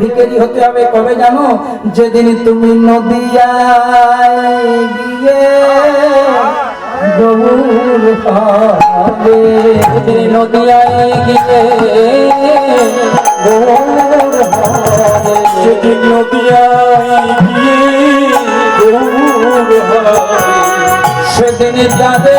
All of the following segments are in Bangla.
ভিকেরি হতে হবে। কবে জানো? যেদিন তুমি নদিয়ায় গিয়ে গৌর হবে। নদিয়ায় গিয়ে সেদিন নদিয়ায় গিয়ে গৌর সেদিন যাবে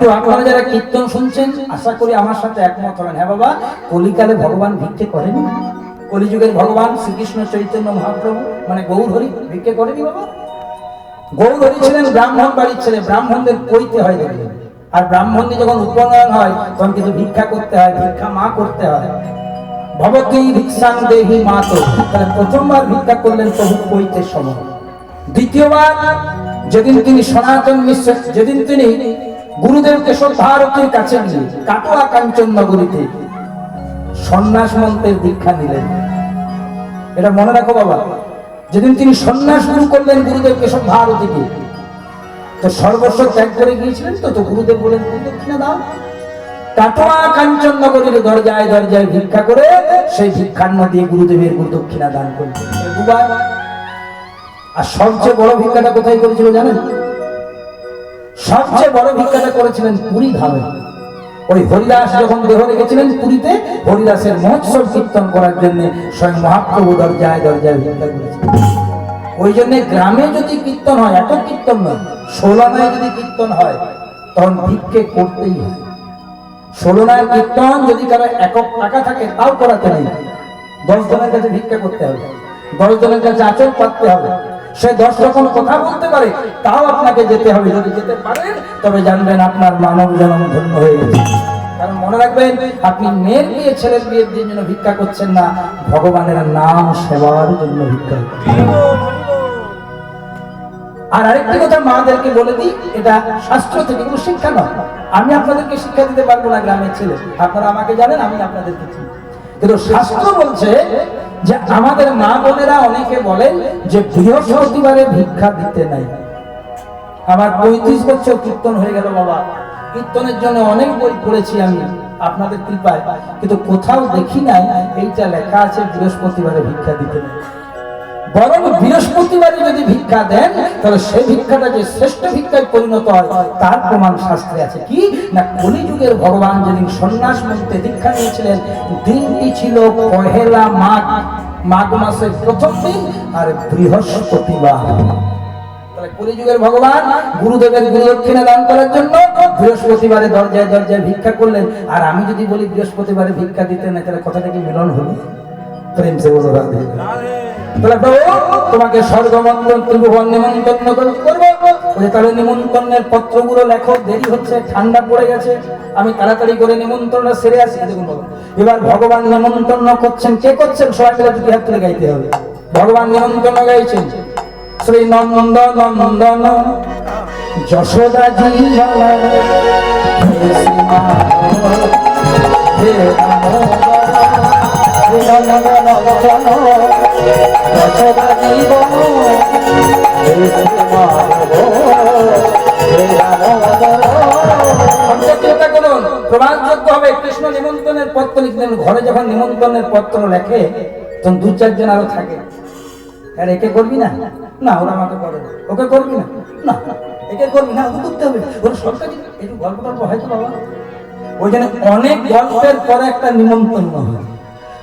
একটু আপনারা যারা কীর্তন শুনছেন, আশা করি আমার সাথে একমত হবেন। হ্যাঁ বাবা, কলিকালে ভগবান ভিক্ষে করেনি। কলিযুগের ভগবান শ্রীকৃষ্ণ চৈতন্য মহাপ্রভু মানে গৌর হরি ভিক্ষে করেনি বাবা। গৌর হরি ছিলেন ব্রাহ্মণ বাড়ির ছেলে, ব্রাহ্মণদের কইতে হয় দেখবেন আর ব্রাহ্মণদের যখন উপনয়ন হয়, তখন কিন্তু ভিক্ষা করতে হয়, ভিক্ষা মা করতে হয়। ভবতী ভিক্ষাং দেহি মাতো। তাহলে প্রথমবার ভিক্ষা করলেন প্রভু কইতে সময়। দ্বিতীয়বার, যেদিন তিনি সনাতন মিশ্র যেদিন তিনি গুরুদেব কেশব ভারতীর কাছে গিয়ে কাটোয়া কাঞ্চন নগরীতে সন্ন্যাস মন্ত্রের দীক্ষা নিলেন। এটা মনে রাখো বাবা, যেদিন তিনি সন্ন্যাস শুরু করলেন গুরুদেব কেশব ভারতীকে তো সর্বস্ব ত্যাগ করে গিয়েছিলেন তো তো গুরুদেব বলেন "গুরু দক্ষিণা দাও। কাটোয়া কাঞ্চন নগরীর দরজায় দরজায় ভিক্ষা করে সেই ভিক্ষান্ন দিয়ে গুরুদেবের গুরু দক্ষিণা দান করলেন। আর সবচেয়ে বড় ভিক্ষাটা কোথায় করেছিল জানেন? সবচেয়ে বড় ভিক্ষাটা করেছিলেন পুরী ধামে ওই হরিদাস যখন দেহ রেখেছিলেন পুরীতে, হরিদাসের মহোৎসব কীর্তন করার জন্য স্বয়ং মহাপ্রভু দরজায় দরজায় ভিক্ষা করেছিলেন ওই জন্য গ্রামে যদি কীর্তন হয়, এত কীর্তন নয় ষোলনায় যদি কীর্তন হয়, তখন ভিক্ষে করতেই হয়। ষোলনায় কীর্তন যদি কারও একক টাকা থাকে, তাও করাতে নেই। দশ জনের কাছে ভিক্ষা করতে হবে। দশ জনের কাছে আচর পাততে হবে। সে দশ রকম কথা বলতে পারে, তাও আপনাকে যেতে হবে। যদি যেতে পারেন, তবে জানবেন আপনার মানব জন্ম ধন্য হয়ে গেছে। কারণ মনে রাখবেন, আপনি মেয়ের বিয়ে, ছেলের বিয়ের জন্য ভিক্ষা করছেন না, ভগবানের নাম সেবার জন্য ভিক্ষা আর আরেকটি কথা মাদেরকে বলে দিই, এটা শাস্ত্র থেকে কোনো শিক্ষা নয়। আমি আপনাদেরকে শিক্ষা দিতে পারব না গ্রামের ছেলে। আপনারা আমাকে জানেন, আমি আপনাদেরকে কিন্তু শাস্ত্র বলছে যে আমাদের মা বোনেরা অনেকে বলেন যে বৃহস্পতিবারে ভিক্ষা দিতে নাই। আমার পঁয়ত্রিশ বছর কীর্তন হয়ে গেল বাবা। কীর্তনের জন্য অনেক বই পড়েছি আমি, আপনাদের কৃপায়। কিন্তু কোথাও দেখি নাই, এইটা লেখা আছে বৃহস্পতিবারে ভিক্ষা দিতে নেই। বরং বৃহস্পতিবারে যদি ভিক্ষা দেন, তাহলে সেই ভিক্ষাটা যে শ্রেষ্ঠ ভিক্ষায় পরিণত হয়, তার প্রমাণ শাস্ত্রে আছে কি? না, কলিযুগের ভগবান যেদিন সন্ন্যাস মন্ত্রে দীক্ষা নিয়েছিলেন, দিনটি ছিল পহেলা মাঘ মাঘ মাসের প্রথম দিন আর বৃহস্পতিবার কলিযুগের ভগবান গুরুদেবের গুরু দক্ষিণা দান করার জন্য বৃহস্পতিবারে দরজায় দরজায় ভিক্ষা করলেন। আর আমি যদি বলি বৃহস্পতিবারে ভিক্ষা দিতে না তাহলে কথাটা কি মিলন হলো? প্রেম সে বলো রাধে। তোমাকে স্বর্গমন্ত্রণ, ত্রিভুবন নিমন্ত্রণ করব। তাহলে নিমন্ত্রণের পত্রগুলো লেখো, দেরি হচ্ছে, ঠান্ডা পড়ে গেছে। আমি তাড়াতাড়ি করে নিমন্ত্রণটা সেরে আসি। এবার ভগবান নিমন্ত্রণ করছেন। কে করছেন? সবাই মিলে দুটি হাত তুলে গাইতে হবে। ভগবান নিমন্ত্রণ গাইছেন। শ্রী নন্দ নন্দন যশোদা জীবন প্রমাণযোগ্য হবে, কৃষ্ণ নিমন্ত্রণের পত্র লিখলেন, ঘরে যখন নিমন্ত্রণের পত্র লেখে, তখন দু চারজন আরও থাকে। আর একে করবি না? না, ওরা আমাকে করে না। ওকে করবি না? না, একে করবি না, ওকে করতে হবে। ওরা সরকার একটু গল্প টল্প হয়তো বাবা। ওই অনেক গল্পের পরে একটা নিমন্ত্রণ হয়।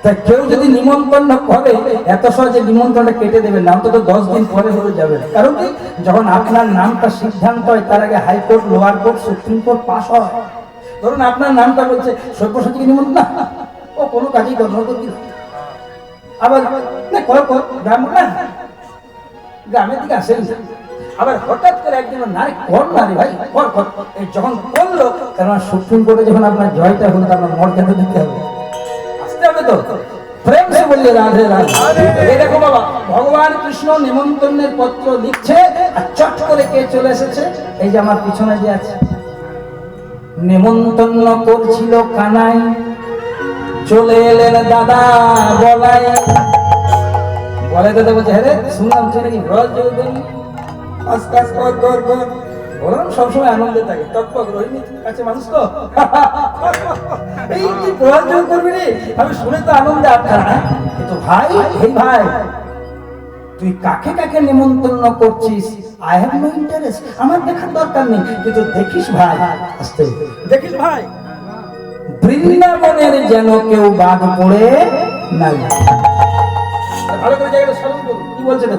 তা কেউ যদি নিমন্ত্রণ করে, এত সহজে নিমন্ত্রণটা কেটে দেবে না, অন্তত দশ দিন পরে হলে যাবে। কারণ কি? যখন আপনার নামটা সিদ্ধান্ত হয়, তার আগে high court, lower court, supreme court pass হয়। ধরুন আপনার নামটা বলছে, সব্যসাচীকে নিমন্ত্রণ, না, ও কোনো কাজেই কর্ম আবার, না কর, গ্রাম, না, গ্রামের দিকে আসেন। আবার হঠাৎ করে একজন নারী, কর না রে ভাই, কর কর যখন করল কারণ সুপ্রিম কোর্টে যখন আপনার জয়টা হলো তো আপনার মর্যাদা দিতে হবে। তো? প্রেম সে বললে রাধে রাধে। দেখো বাবা ভগবান কৃষ্ণ নিমন্ত্রণের পত্র লিখছে আর চট করে কে চলে এসেছে? এই যে আমার পিছনে যে আছে। নিমন্ত্রণ করছিল কানাই। চলে এলেন দাদা বলাই। বলে দাদা বলছে হ্যাঁ শুনলাম তুই নাকি ব্রজ যোগ করবি কাজ সবসময় আনন্দে থাকে। রোহিণী কাছে মানুষ তো? এই তুই যোগ করবি রে? আমি শুনে তো আনন্দে আটকা না কিন্তু ভাই ভাই, তুই কাকে কাকে নিমন্ত্রণ করছিস? আই হ্যাভ নো ইন্টারেস্ট আমার দেখার দরকার নেই। কিন্তু দেখিস ভাই, আস্তে, দেখিস ভাই, বৃন্দাবনের যেন কেউ বাদ পড়ে না যায়। ভালো করে জায়গাটা স্মরণ করুন। কি বলছে এটা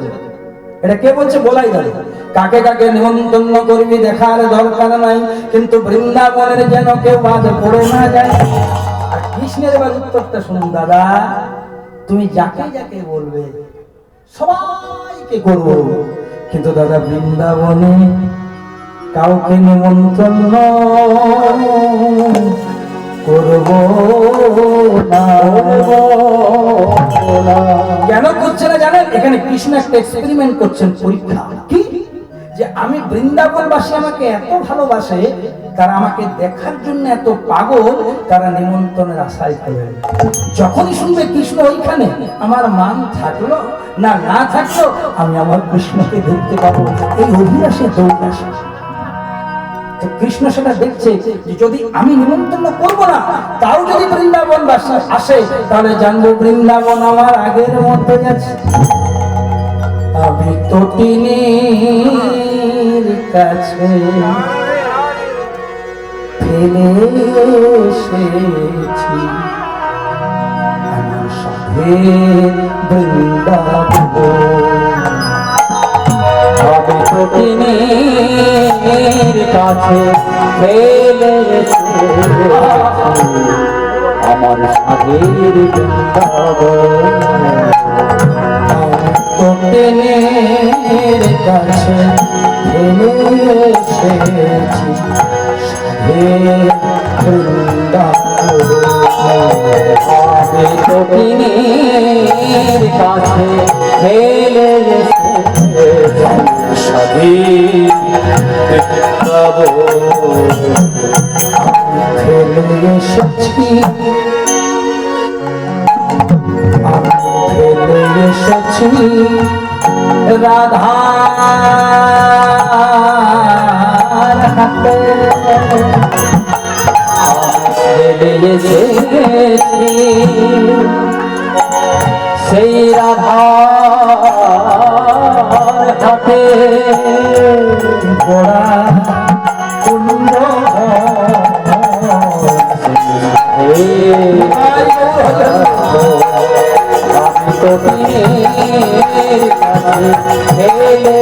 এটা কে বলছে? বলাই দাঁড়ে কাকে কাকে নিমন্ত্রণ করবি দেখার দরকার নাই, কিন্তু বৃন্দাবনের যেন কেউ বাদ পড়ে না যায়। আর কৃষ্ণের এবার উত্তরটা শুনুন, দাদা, তুমি যাকে যাকে বলবে, সবাইকে করব। কিন্তু দাদা, বৃন্দাবনে কাউকে নিমন্ত্রণ করব না? কেন করছে না জানেন? এখানে কৃষ্ণ একটা এক্সপেরিমেন্ট করছেন পরীক্ষা। কি? যে আমি বৃন্দাবনবাসী আমাকে এত ভালোবাসে তারা আমাকে দেখার জন্য এত পাগল তারা নিমন্ত্রণের আশায় করে যখনই শুনবে কৃষ্ণ ওইখানে আমার মান থাকল না না থাকল আমি আমার কৃষ্ণকে দেখতে পাবো। এই অভিলাষে দৌড় আসে কৃষ্ণ সেটা দেখছে যে যদি আমি নিমন্ত্রণ করব না, তাও যদি বৃন্দাবন আসে, তাহলে জানব বৃন্দাবন আমার আগের মতোই আছে। আমি তো টিনের কাছে ফেলে এসেছি। আমার সাথে বৃন্দাবন হবে সতীনের কাছে আমার সাধের বৃন্দাবন। টেনের কাছে এসেছি হে বৃন্দাবন। কাছে ফেলে এসেছি এসেছি এসেছি সেই হাতে গোড়া কুণ্ড আমি তো পীরের কাছে ফেলে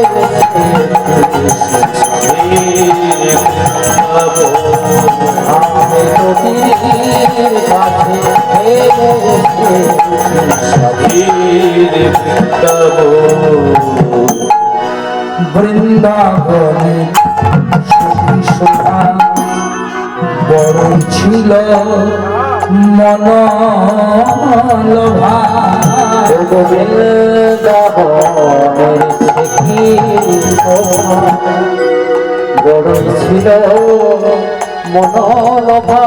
বৃন্দাবনের দেখি বড়ই ছিল মনোলভা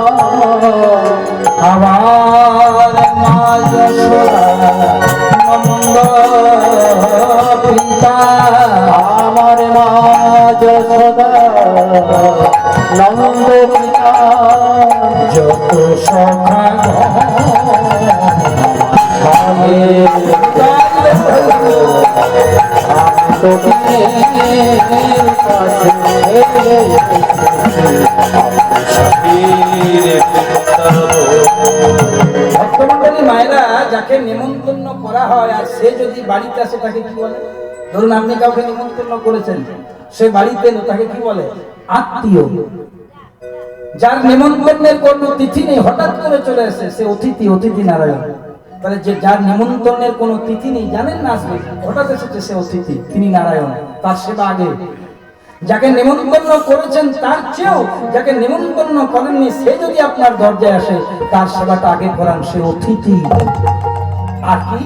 আমার মা যশোদা নন্দ পিতা আমার মা যশোদা নন্দ পিতা যত সখা আমি তো যাকে নিমন্ত্রণ করা হয়, আর সে যদি বাড়িতে আসে, তাকে কি বলে? ধরুন আপনি কাউকে নিমন্ত্রণ করেছেন, সে বাড়িতে তাকে কি বলে? আত্মীয়। যার নিমন্ত্রণের কোনো তিথি নেই, হঠাৎ করে চলে আসে, সে অতিথি অতিথি নারায়ণ। তাহলে যে যার নিমন্ত্রণের কোনো তিথি নেই, জানেন না আসবে হঠাৎ এসেছে সে অতিথি, তিনি নারায়ণ। তার সেবা আগে যাকে নিমন্ত্রণ করেছেন, তার চেয়েও যাকে নিমন্ত্রণ করেননি, সে যদি আপনার দরজায় আসে, তার সেবাটা আগে করান, সে অতিথি। আর কি?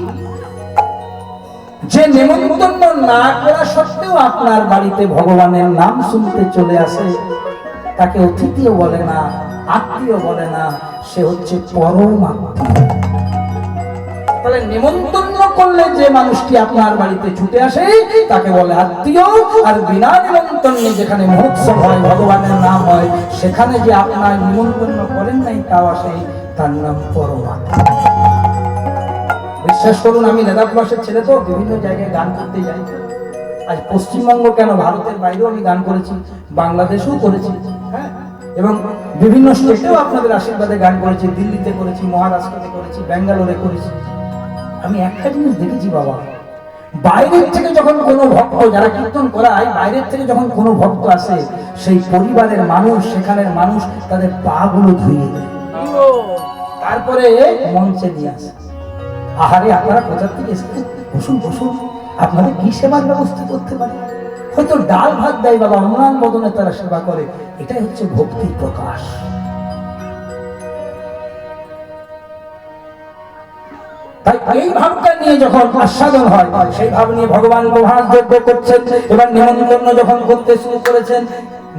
যে নিমন্ত্রণ না করা সত্ত্বেও আপনার বাড়িতে ভগবানের নাম শুনতে চলে আসে, তাকে অতিথিও বলে না, আত্মীয় বলে না, সে হচ্ছে পরম আত্মীয়। তাহলে নিমন্ত্রণ করলে যে মানুষটি আপনার বাড়িতে ছুটে আসে, তাকে বলে আত্মীয়। আর বিনা নিমন্ত্রণে যেখানে মহোৎসব হয়, ভগবানের নাম হয়, সেখানে যে আপনার নিমন্ত্রণ করেন নাই, তাও আসে তার নাম পরমাত্মা। বিশ্বাস করুন, আমি নেদা ক্লাসের ছেলে তো, বিভিন্ন জায়গায় গান করতে যাই। আজ পশ্চিমবঙ্গ কেন, ভারতের বাইরেও আমি গান করেছি, বাংলাদেশেও করেছি হ্যাঁ? এবং বিভিন্ন স্টেটেও আপনাদের আশীর্বাদে গান করেছি, দিল্লিতে করেছি, মহারাষ্ট্রতে করেছি, ব্যাঙ্গালোরে করেছি। আমি একটা জিনিস দেখেছি বাবা। বাইরের থেকে যখন কোনো ভক্ত যারা কীর্তন করায়, বাইরের থেকে যখন কোনো ভক্ত আসে, সেই পরিবারের মানুষ, সেখানের মানুষ তাদের পা গুলো ধুয়ে দেয়। তারপরে মঞ্চে নিয়ে আসে। আহারে, আপনারা কোথা থেকে এসেছেন? বসুন বসুন। আপনাদের কি সেবার ব্যবস্থা করতে পারে? হয়তো ডাল ভাত দেয় বাবা অম্লান বদনে তারা সেবা করে। এটাই হচ্ছে ভক্তির প্রকাশ। তাই এই ভাবটা নিয়ে যখন আস্বাদন হয়, সেই ভাব নিয়ে ভগবান প্রভাস যজ্ঞ করছেন, এবার নিমন্ত্রণ যখন করতে শুরু করেছেন,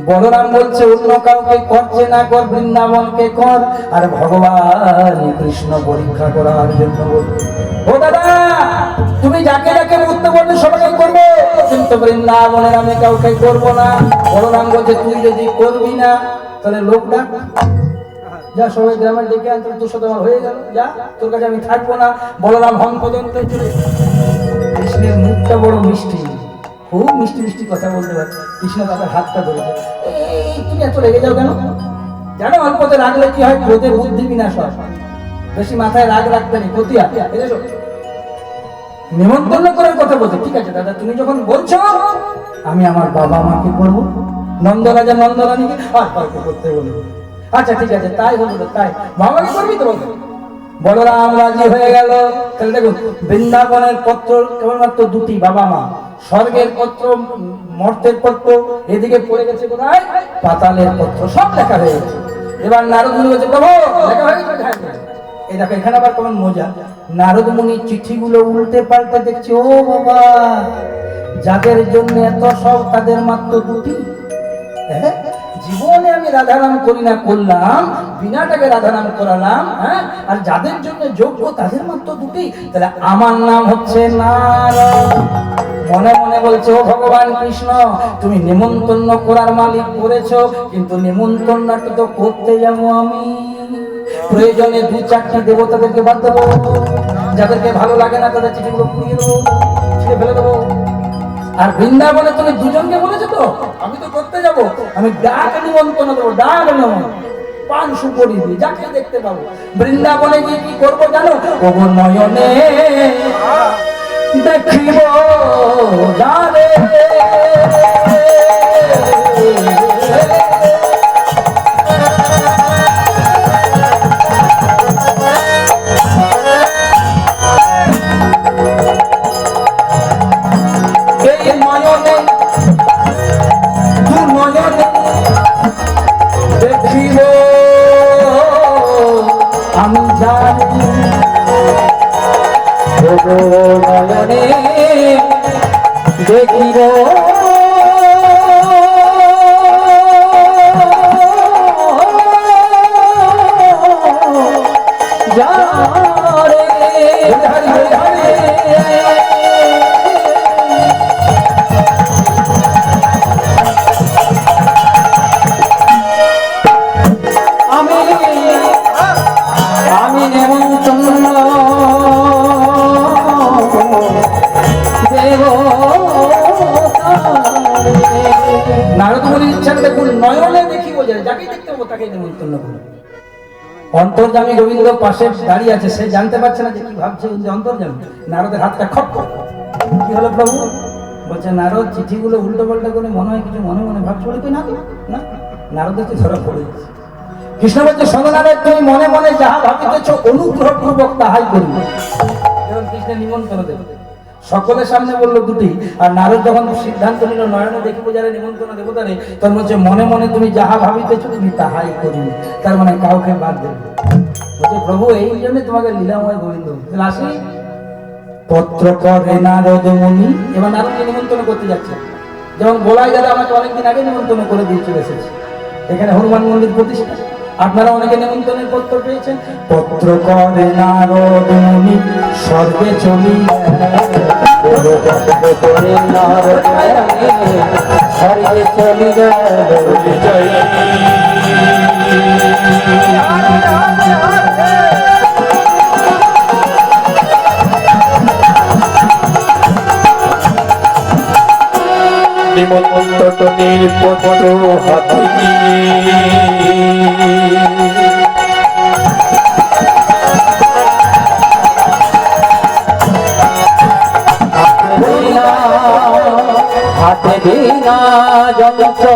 বলরাম বলছে, অন্য কাউকে করছে না কর, বৃন্দাবনকে কর, আর ভগবান কৃষ্ণ পরীক্ষা করার জন্য ও দাদা, তুমি যাকে যাকে করতে বলবে সবাই করব, কিন্তু বৃন্দাবনের আমি কাউকে করব না। বলরাম বলছে, তুই যদি করবি না, তাহলে লোক ডাক। যা সবাই গ্রামের ডেকে আনতে তোর সাথে আমার হয়ে গেল। যা, তোর কাছে আমি থাকব না। বলরাম হং পর্যন্ত কৃষ্ণের মুখটা বড় মিষ্টি। খুব মিষ্টি মিষ্টি কথা বলতে পারে। কৃষ্ণ তাদের হাতটা ধরেছে। এই, তুমি এত রেগে যাও কেন? জানো, অল্পতে রাগলে কি হয়? ক্রোধে বুদ্ধি বিনাশ হয়। বেশি মাথায় রাগ রাখতে নেই কতিয়া এসো নিমন্ত্রণ করার কথা বলছে। ঠিক আছে, দাদা, তুমি যখন বলছো, আমি আমার বাবা মাকে করব। নন্দরাজা নন্দরানীকে আর কাউকে করতে বলব আচ্ছা ঠিক আছে, তাই হলো তাই। বাবাকে করবি তো বলরাম রাজি হয়ে গেল। তাহলে দেখুন, বৃন্দাবনের পত্র কেবলমাত্র দুটি, বাবা মা। স্বর্গের পত্র, মর্তের পত্র, এদিকে পড়ে গেছে কোথায়? পাতালের পত্র, সব লেখা হয়ে গেছে। এবার নারদ মুনি বলছে, প্রভু। এই দেখো, এখানে আবার কেমন মজা। নারদ মুনি চিঠিগুলো উল্টে পাল্টে দেখছে, ও বাবা, যাদের জন্য এত সব, তাদের মাত্র দুটি? জীবনে আমি রাধারাম করি না, করলাম, বিনাটাকে রাধারাম করালাম হ্যাঁ? আর যাদের জন্য যোগ্য তাদের মাত্র দুটি তাহলে আমার নাম হচ্ছে নারায়ণ। মনে মনে বলছে, ও ভগবান কৃষ্ণ, তুমি নিমন্ত্রণ করার মালিক করেছ, কিন্তু নিমন্ত্রণটা তো করতে যাব আমি। প্রয়োজনে দু চারটি দেবতাদেরকে বাদ দেবো। যাদেরকে ভালো লাগে না তাদের চিঠিগুলো পুড়িয়ে দেবো, ছিঁড়ে ফেলে দেবো। আর বৃন্দাবনে তুমি দুজনকে বলেছ তো? আমি তো করতে যাব। আমি ডাক নিমন্ত্রণ দেবো ডাক নিমন্ত্রণ। পান সুপরি দিয়ে যাকে দেখতে পাবো। বৃন্দাবনে গিয়ে কি করব জানো? ও নয়নে দেখিব জানে অন্তর্জামী গোবিন্দ পাশে দাঁড়িয়ে আছে, সে জানতে পারছে না যে কি ভাবছে যে অন্তর্জামী। নারদের হাতটা খপ কি হলো প্রভু? বলছে, নারদ, চিঠিগুলো উল্টো পাল্টা করে মনে হয় কিছু মনে মনে ভাবছে বলে তুই না না? নারদ হচ্ছে ধরা পড়ে। কৃষ্ণ বলছে সদনারে তুমি মনে মনে যাহা ভাবিতেছ অনুগ্রহ পূর্বক তাহাই করবে। এবং কৃষ্ণের নিমন্ত্রণ দেবে। সকলের সামনে বলল দুটি। আর নারদ যখন সিদ্ধান্ত নিল, নয়নে দেখিব যারা নিমন্ত্রণ দেবতারে তখন বলছে, মনে মনে তুমি যাহা ভাবিতেছ তুমি তাহাই করিবে তার মানে কাউকে বাদ দেবে বলছে, প্রভু, এই জন্য তোমাকে লীলাময় গোবিন্দ আসি। পত্র করে নারদ মুনি। এবার নারদকে নিমন্ত্রণ করতে যাচ্ছে। যেমন বলাই দাদা আমাকে অনেকদিন আগে নিমন্ত্রণ করে দিয়ে চলে এসেছে। এখানে হনুমান মন্দির প্রতিষ্ঠা। আপনারা অনেকে নিমন্ত্রণের পত্র পেয়েছেন? পত্র করে নারদ মুনি, স্বর্গে চলি করে স্বর্গে চলে নিমন্ত্রণের পত্র হাতে বিনা যন্ত্র।